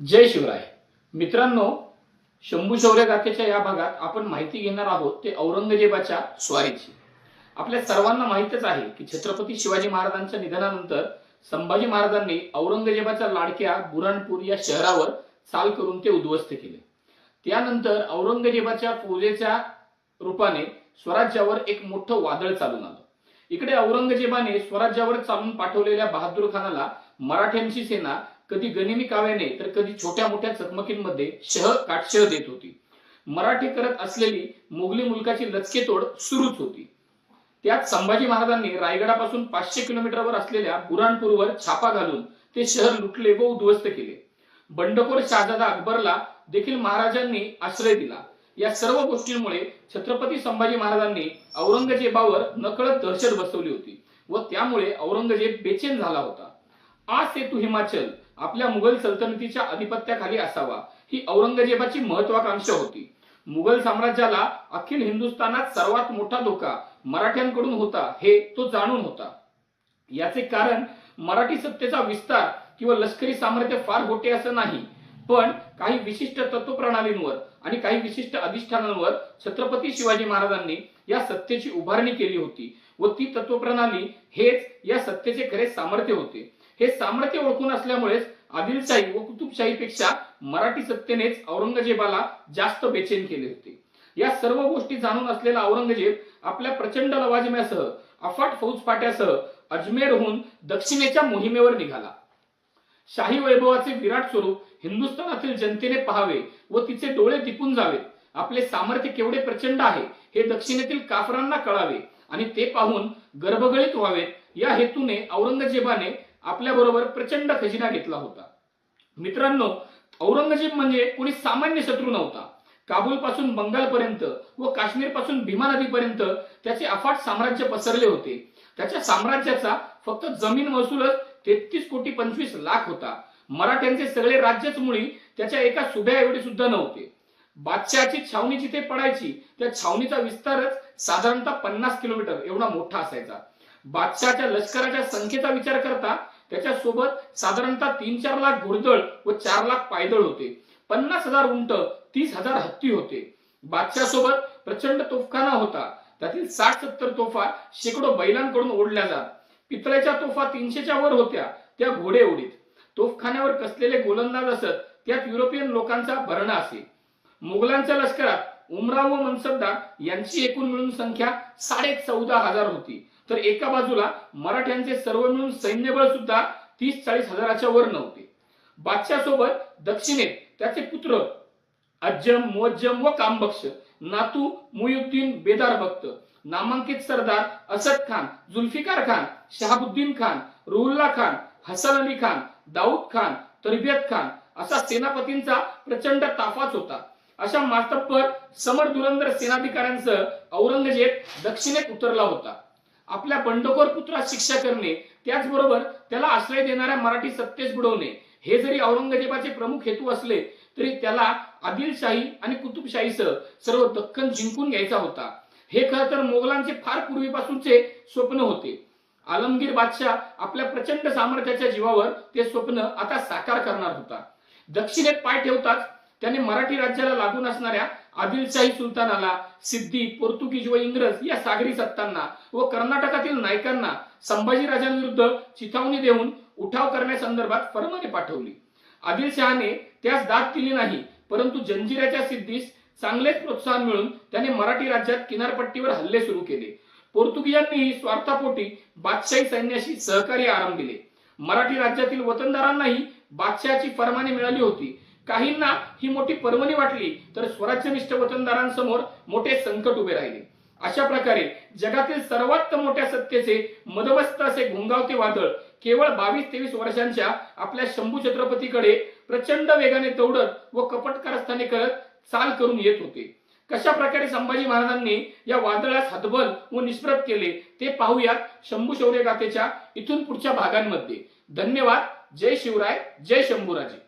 जय शिवराय. मित्रांनो शंभू शौर्य गाथेच्या या भागात आपण माहिती घेणार आहोत ते औरंगजेबाच्या स्वारीची. आपल्या सर्वांना माहितच आहे की छत्रपती शिवाजी महाराजांच्या निधनानंतर संभाजी महाराजांनी औरंगजेबाच्या लाडक्या बुराणपूर या शहरावर चाल करून ते उद्ध्वस्त केले. त्यानंतर औरंगजेबाच्या पूजेच्या रूपाने स्वराज्यावर एक मोठं वादळ चालून आलं. इकडे औरंगजेबाने स्वराज्यावर चालून पाठवलेल्या बहादूर खानाला मराठ्यांची सेना कधी गनिमी काव्याने तर कधी छोट्या मोठ्या चकमकींमध्ये शह काटशह देत होती. मराठी करत असलेली मोगली मुलकाची लचकेतोड सुरूच होती. त्यात संभाजी महाराजांनी रायगडापासून पाचशे किलोमीटरवर असलेल्या बुराणपूरवर छापा घालून ते शहर लुटले व उद्ध्वस्त केले. बंडखोर शहाजादा अकबरला देखील महाराजांनी आश्रय दिला. या सर्व गोष्टींमुळे छत्रपती संभाजी महाराजांनी औरंगजेबावर नकळत दहशत बसवली होती व त्यामुळे औरंगजेब बेचैन झाला होता. आ सेतू हिमाचल आपल्या मुघल सल्तनतीच्या अधिपत्याखाली असावा ही औरंगजेबाची महत्वाकांक्षा होती. मुघल साम्राज्याला अखिल हिंदुस्थानात सर्वात मोठा धोका मराठ्यांकडून होता हे तो जाणून होता. याचे कारण मराठी सत्तेचा विस्तार किंवा लष्करी सामर्थ्य फार मोठे असं नाही पण काही विशिष्ट तत्वप्रणालींवर आणि काही विशिष्ट अधिष्ठानांवर छत्रपती शिवाजी महाराजांनी या सत्तेची उभारणी केली होती व ती तत्वप्रणाली हेच या सत्तेचे खरे सामर्थ्य होते. हे सामर्थ्य ओळखून असल्यामुळेच आदिलशाही व कुतुबशाहीपेक्षा मराठी सत्तेनेच औरंगजेबाला जास्त बेचैन केले होते. या सर्व गोष्टी जाणून असलेला औरंगजेब आपल्या प्रचंड लवाजम्यासह अफाट फौजफाट्यासह अजमेरहून दक्षिणेच्या मोहिमेवर निघाला. शाही वैभवाचे विराट स्वरूप हिंदुस्थानातील जनतेने पाहावे व तिचे डोळे दिपून जावेत आपले सामर्थ्य केवढे प्रचंड आहे हे दक्षिणेतील काफरांना कळावे आणि ते पाहून गर्भगळीत व्हावेत. या हेतूने औरंगजेबाने आपल्या बरोबर प्रचंड खजिना घेतला होता. मित्रांनो औरंगजेब म्हणजे कोणी सामान्य शत्रू नव्हता. काबूल पासून बंगाल पर्यंत व काश्मीरपासून भीमा नदीपर्यंत त्याचे अफाट साम्राज्य पसरले होते. त्याच्या साम्राज्याचा फक्त जमीन महसूलच तेहतीस कोटी पंचवीस लाख होता. मराठ्यांचे सगळे राज्यच मुळी त्याच्या एका सुभ्या एवढे सुद्धा नव्हते. बादशहाची छावणी जिथे पडायची त्या छावणीचा विस्तारच साधारणतः पन्नास किलोमीटर एवढा मोठा असायचा. बादशहाच्या लष्कराच्या संख्येचा विचार करता त्याच्या सोबत साधारणतः तीन चार लाख घोडदळ व चार लाख पायदळ होते. पन्नास हजार उंट तीस हजार हत्ती होते. बादशाह सोबत प्रचंड तोफखाना होता. त्यातील साठ सत्तर तोफा शेकडो बैलांकडून ओढल्या जात. पितळ्याच्या तोफा तीनशेच्या वर होत्या त्या घोडे ओढीत. तोफखान्यावर कसलेले गोलंदाज असत त्यात युरोपियन लोकांचा भरणा असे. मुघलांच्या लष्करात उमराव व मनसबदार यांची एकूण मिळून संख्या साडे चौदा हजार होती. तर एका बाजूला मराठ्यांचे सर्व मिळून सैन्यबळ सुद्धा तीस चाळीस हजाराच्या वर नव्हते. बादशाह सोबत दक्षिणेत त्याचे पुत्र अज्जम मुअज्जम व कामबक्ष नातू मुयुद्दीन बेदार भक्त नामांकित सरदार असद खान जुल्फिकार खान शहाबुद्दीन खान रुहुल्ला खान हसन अली खान दाऊद खान तरबियत खान असा सेनापतींचा प्रचंड ताफाच होता. अशा मातब्बर समर दुरंदर सेनाधिकाऱ्यांसह औरंगजेब दक्षिणेत उतरला होता. आपल्या बंडखोर पुत्रास शिक्षा करणे त्याचबरोबर त्याला आश्रय देणाऱ्या मराठी सत्तेस बुडवणे. हे जरी औरंगजेबाचे प्रमुख हेतू असले तरी त्याला आदिलशाही आणि कुतुबशाहीसह सर्व दख्खन जिंकून घ्यायचा होता. हे खरं तर मोगलांचे फार पूर्वीपासूनचे स्वप्न होते. आलमगीर बादशाह आपल्या प्रचंड सामर्थ्याच्या जीवावर ते स्वप्न आता साकार करणार होता. दक्षिणेत पाय ठेवताच त्याने मराठी राज्याला लागून असणाऱ्या आदिलशाही सुलतानाला सिद्धी पोर्तुगीज व इंग्रज या सागरी सत्तांना व कर्नाटकातील नायकांना संभाजी राजांविरुद्ध चिथावणी देऊन उठाव करण्यासंदर्भात फरमाने पाठवली. आदिलशहाने त्यास दाद दिली नाही परंतु जंजिराच्या सिद्धीस चांगलेच प्रोत्साहन मिळून त्याने मराठी राज्यात किनारपट्टीवर हल्ले सुरू केले. पोर्तुगीजांनीही स्वार्थापोटी बादशाही सैन्याशी सहकार्य आरंभ दिले मराठी राज्यातील वतनदारांनाही बादशाहची फरमाने मिळाली होती. काहींना ही मोठी पर्वणी वाटली तर स्वराज्यनिष्ठ वतनदारांसमोर मोठे संकट उभे राहिले. अशा प्रकारे जगातील सर्वात मोठ्या सत्तेचे मदमस्त असे घुंगावते वादळ केवळ बावीस तेवीस वर्षांच्या आपल्या शंभू छत्रपतीकडे प्रचंड वेगाने दौडत व कपटकारस्थाने करत चाल करून येत होते. कशा प्रकारे संभाजी महाराजांनी या वादळास हतबल व निष्प्रभ केले ते पाहूयात शंभू शौर्य गाथेच्या इथून पुढच्या भागांमध्ये. धन्यवाद. जय शिवराय. जय शंभूराजे.